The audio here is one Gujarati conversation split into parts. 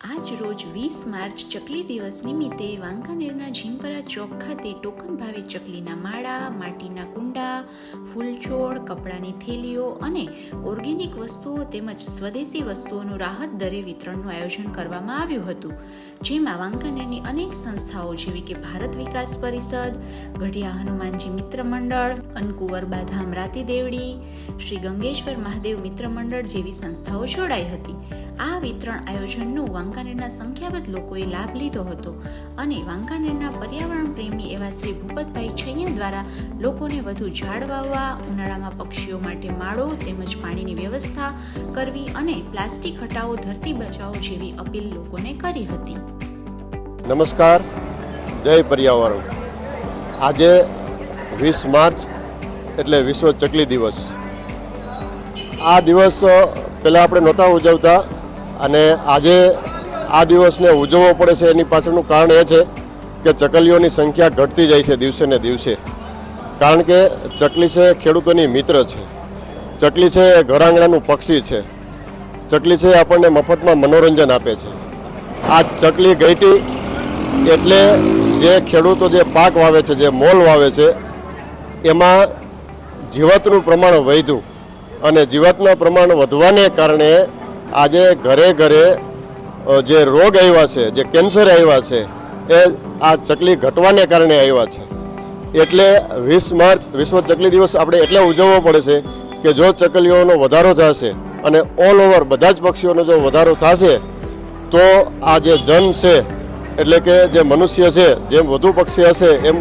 આજ રોજ વીસ માર્ચ ચકલી દિવસ નિમિત્તે વાંકાનેરના જીમપરા ચોક ખાતે ટોકન ભાવે ચકલીના માળા, માટીના કુંડા, ફૂલછોડ, કપડાની થેલીઓ અને ઓર્ગેનિક વસ્તુઓ તેમજ સ્વદેશી વસ્તુઓનું રાહત દરે વિતરણનું આયોજન કરવામાં આવ્યું હતું. જેમાં વાંકાનેરની અનેક સંસ્થાઓ જેવી કે ભારત વિકાસ પરિષદ, ગઢિયા હનુમાનજી મિત્ર મંડળ અનકુંવર બાધામ રાતી દેવડી શ્રી ગંગેશ્વર મહાદેવ મિત્ર મંડળ જેવી સંસ્થાઓ જોડાઈ હતી. આ વિતરણ આયોજનનો વાંકાનેરના સંખ્યાબંધ લોકોએ લાભ લીધો હતો અને વાંકાનેરના પર્યાવરણ પ્રેમી એવા શ્રી ભૂપતભાઈ છૈયા દ્વારા લોકોને વધુ ઝાડ વાવવા ઉનાળામાં પક્ષીઓ માટે માળો તેમજ પાણીની વ્યવસ્થા કરવી અને પ્લાસ્ટિક હટાવો, ધરતી બચાવો જેવી અપીલ લોકોને કરી હતી. નમસ્કાર. જય પર્યાવરણ. આજે વીસ માર્ચ એટલે વિશ્વ ચકલી દિવસ. આ દિવસ પહેલાં આપણે નહોતા ઉજવતા અને આજે આ દિવસને ઉજવવો પડે છે એની પાછળનું કારણ એ છે કે ચકલીઓની સંખ્યા ઘટતી જાય છે દિવસે ને દિવસે. કારણ કે ચકલી છે ખેડૂતોની મિત્ર છે. ચકલી છે એ ઘર આંગણાનું પક્ષી છે. ચકલી છે આપણને મફતમાં મનોરંજન આપે છે. આ ચકલી ગઈટી એટલે જે ખેડૂતો જે પાક વાવે છે, જે મોલ વાવે છે, એમાં જીવાતનું પ્રમાણ વધ્યું. અને જીવાતના પ્રમાણ વધવાને કારણે આજે ઘરે ઘરે જે રોગ આવ્યા છે, જે કેન્સર આવ્યા છે, એ આ ચકલી ઘટવાને કારણે આવ્યા છે. એટલે વીસ માર્ચ, વિશ્વ ચકલી દિવસ આપણે એટલે ઉજવવો પડે છે કે જો ચકલીઓનો વધારો થશે અને ઓલ ઓવર બધા જ પક્ષીઓનો જો વધારો થશે, તો આ જે જન છે, એટલે કે જે મનુષ્ય છે જેમ વધુ પક્ષી હશે, એમ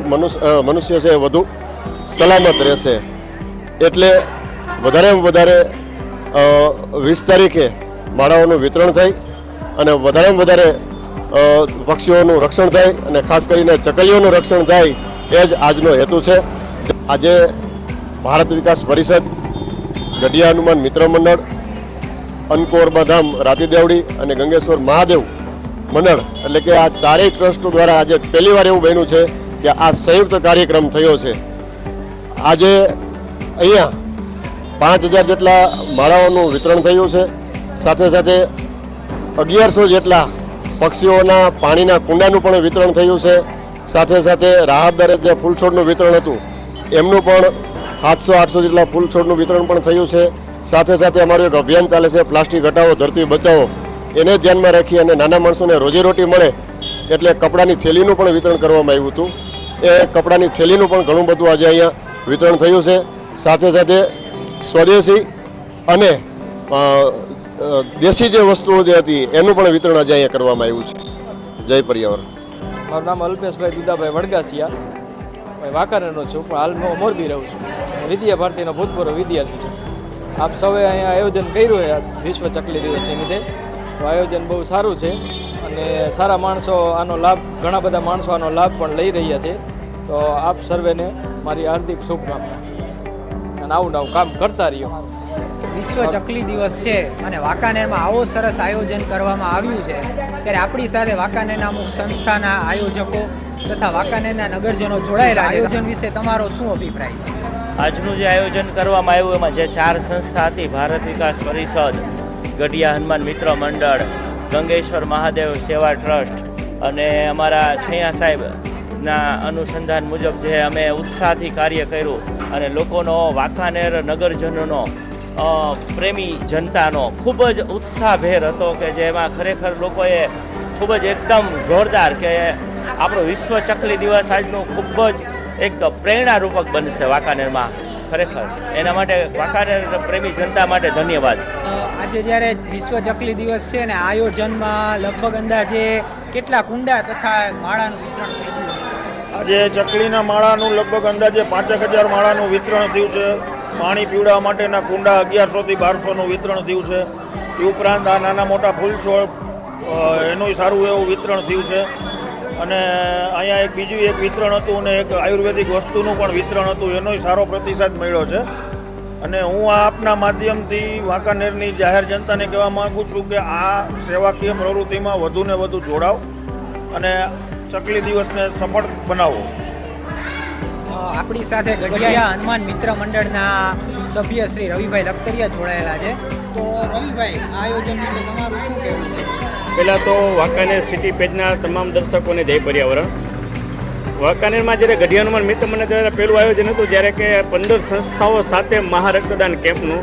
મનુષ્ય છે એ વધુ સલામત રહેશે. એટલે વધારેમાં વધારે વીસ તારીખે માળાઓનું વિતરણ થાય અને વધારેમાં વધારે પક્ષીઓનું રક્ષણ થાય અને ખાસ કરીને ચકલીઓનું રક્ષણ થાય એ જ આજનો હેતુ છે. આજે ભારત વિકાસ પરિષદ, ગઢિયા હનુમાન મિત્ર મંડળ, અનકોર બધામ રાતીદેવડી અને ગંગેશ્વર મહાદેવ મંડળ, એટલે કે આ ચારેય ટ્રસ્ટો દ્વારા આજે પહેલી વાર એવું બન્યું છે કે આ સંયુક્ત કાર્યક્રમ થયો છે. આજે અહીંયા પાંચ હજાર જેટલા માળાઓનું વિતરણ થયું છે. સાથે સાથે અગિયારસો જેટલા પક્ષીઓના પાણીના કુંડાનું પણ વિતરણ થયું છે. સાથે સાથે રાહત દરે જે ફૂલછોડનું વિતરણ હતું, એમનું પણ સાતસો આઠસો જેટલા ફૂલછોડનું વિતરણ પણ થયું છે. સાથે સાથે અમારું એક અભિયાન ચાલે છે, પ્લાસ્ટિક હટાવો, ધરતી બચાવો. એને ધ્યાનમાં રાખી અને નાના માણસોને રોજીરોટી મળે એટલે કપડાની થેલીનું પણ વિતરણ કરવામાં આવ્યું હતું. એ કપડાની થેલીનું પણ ઘણું બધું આજે અહીંયા વિતરણ થયું છે. સાથે સાથે સ્વદેશી અને દેશી જે વસ્તુઓ જે હતી, એનું પણ વિતરણ આજે અહીંયા કરવામાં આવ્યું છે. જય પર્યાવરણ. મારું નામ અલ્પેશભાઈ દુદાભાઈ વડગાસિયા. વાંકાનેરનો છું, પણ હાલ મોરબી રહું છું. વિદ્યા ભારતીનો ભૂતપૂર્વ વિદ્યાર્થી છું. આપ સૌએ અહીંયા આયોજન કર્યું છે, વિશ્વ ચકલી દિવસ નિમિત્તે. તો આયોજન બહુ સારું છે અને સારા માણસો આનો લાભ, ઘણા બધા માણસો આનો લાભ પણ લઈ રહ્યા છે. તો આપ સર્વેને મારી હાર્દિક શુભકામના. અને આવું નવું કામ કરતા રહ્યો. વિશ્વ ચકલી દિવસ છે અને વાંકાનેરમાં આવો સરસ આયોજન કરવામાં આવ્યું છે. ત્યારે આપણી સાથે વાંકાનેરના અમુક સંસ્થાના આયોજકો તથા વાંકાનેરના નગરજનો જોડાયેલા આયોજન વિશે તમારો શું અભિપ્રાય છે? આજનું જે આયોજન કરવામાં આવ્યું એમાં જે ચાર સંસ્થા હતી ભારત વિકાસ પરિષદ ગઢિયા હનુમાન મિત્ર મંડળ ગંગેશ્વર મહાદેવ સેવા ટ્રસ્ટ અને અમારા છૈયા સાહેબના અનુસંધાન મુજબ જે અમે ઉત્સાહથી કાર્ય કર્યું અને લોકોનો, વાંકાનેર નગરજનોનો પ્રેમી જનતાનો ખૂબ જ ઉત્સાહભેર હતો કે જેમાં ખરેખર લોકોએ ખૂબ જ એકદમ જોરદાર કે આપણો વિશ્વ ચકલી દિવસ આજનો ખૂબ જ એક પ્રેરણારૂપક બનશે વાંકાનેરમાં ખરેખર. એના માટે વાંકાનેર પ્રેમી જનતા માટે ધન્યવાદ. આજે જ્યારે વિશ્વ ચકલી દિવસ છે ને, આયોજનમાં લગભગ અંદાજે કેટલા કુંડા તથા માળાનું વિતરણ છે આજે ચકલીના માળાનું લગભગ અંદાજે પાંચેક હજાર માળાનું વિતરણ થયું છે. પાણી પીવડાવવા માટેના કુંડા અગિયારસોથી બારસોનું વિતરણ થયું છે. એ ઉપરાંત આ નાના મોટા ફૂલછોડ છોડ એનુંય સારું એવું વિતરણ થયું છે. અને અહીંયા એક બીજું એક વિતરણ હતું અને એક આયુર્વેદિક વસ્તુનું પણ વિતરણ હતું. એનોય સારો પ્રતિસાદ મળ્યો છે. અને હું આ આપના માધ્યમથી વાંકાનેરની જાહેર જનતાને કહેવા માગું છું કે આ સેવાકીય પ્રવૃત્તિમાં વધુને વધુ જોડાવ. અને ચકલી દિવસને સફળ બનાવો. આપણી સાથે ગઢિયા હનુમાન મિત્ર મંડળના સભ્ય શ્રી રવિભાઈ લખતરિયા જોડાયેલા છે. તો રવિભાઈ આ આયોજન વિશે તમારું શું કહેવું છે? પહેલાં તો વાંકાનેર સિટી પેજના તમામ દર્શકોને જય પર્યાવરણ. વાંકાનેરમાં જ્યારે ગઢિયાનુમાન હનુમાન મિત્ર મંડળ ત્યારે પહેલું આયોજન હતું જ્યારે કે પંદર સંસ્થાઓ સાથે મહારક્તદાન કેમ્પનું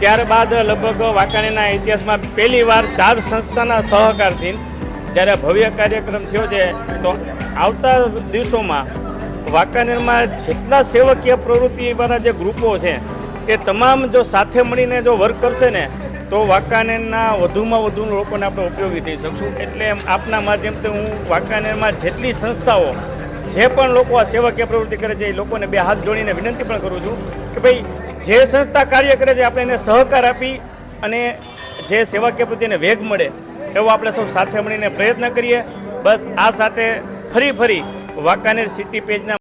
ત્યારબાદ લગભગ વાંકાનેરના ઇતિહાસમાં પહેલીવાર ચાર સંસ્થાના સહકારથી જ્યારે ભવ્ય કાર્યક્રમ થયો છે, તો આવતા દિવસોમાં વાંકાનેરમાં જેટલા સેવકીય પ્રવૃત્તિવાળા જે ગ્રુપો છે, એ તમામ જો સાથે મળીને જો વર્ક કરશે ને, તો વાંકાનેરના વધુમાં વધુ લોકોને આપણે ઉપયોગી થઈ શકશું. એટલે આપના માધ્યમથી હું વાંકાનેરમાં જેટલી સંસ્થાઓ, જે પણ લોકો આ સેવાકીય પ્રવૃત્તિ કરે છે, એ લોકોને બે હાથ જોડીને વિનંતી પણ કરું છું કે ભાઈ, જે સંસ્થા કાર્ય કરે છે, આપણે એને સહકાર આપી અને જે સેવાકીય પ્રવૃત્તિને વેગ મળે એવો આપણે સૌ સાથે મળીને પ્રયત્ન કરીએ. બસ આ સાથે ફરી ફરી વાંકાનેર સિટી પેજના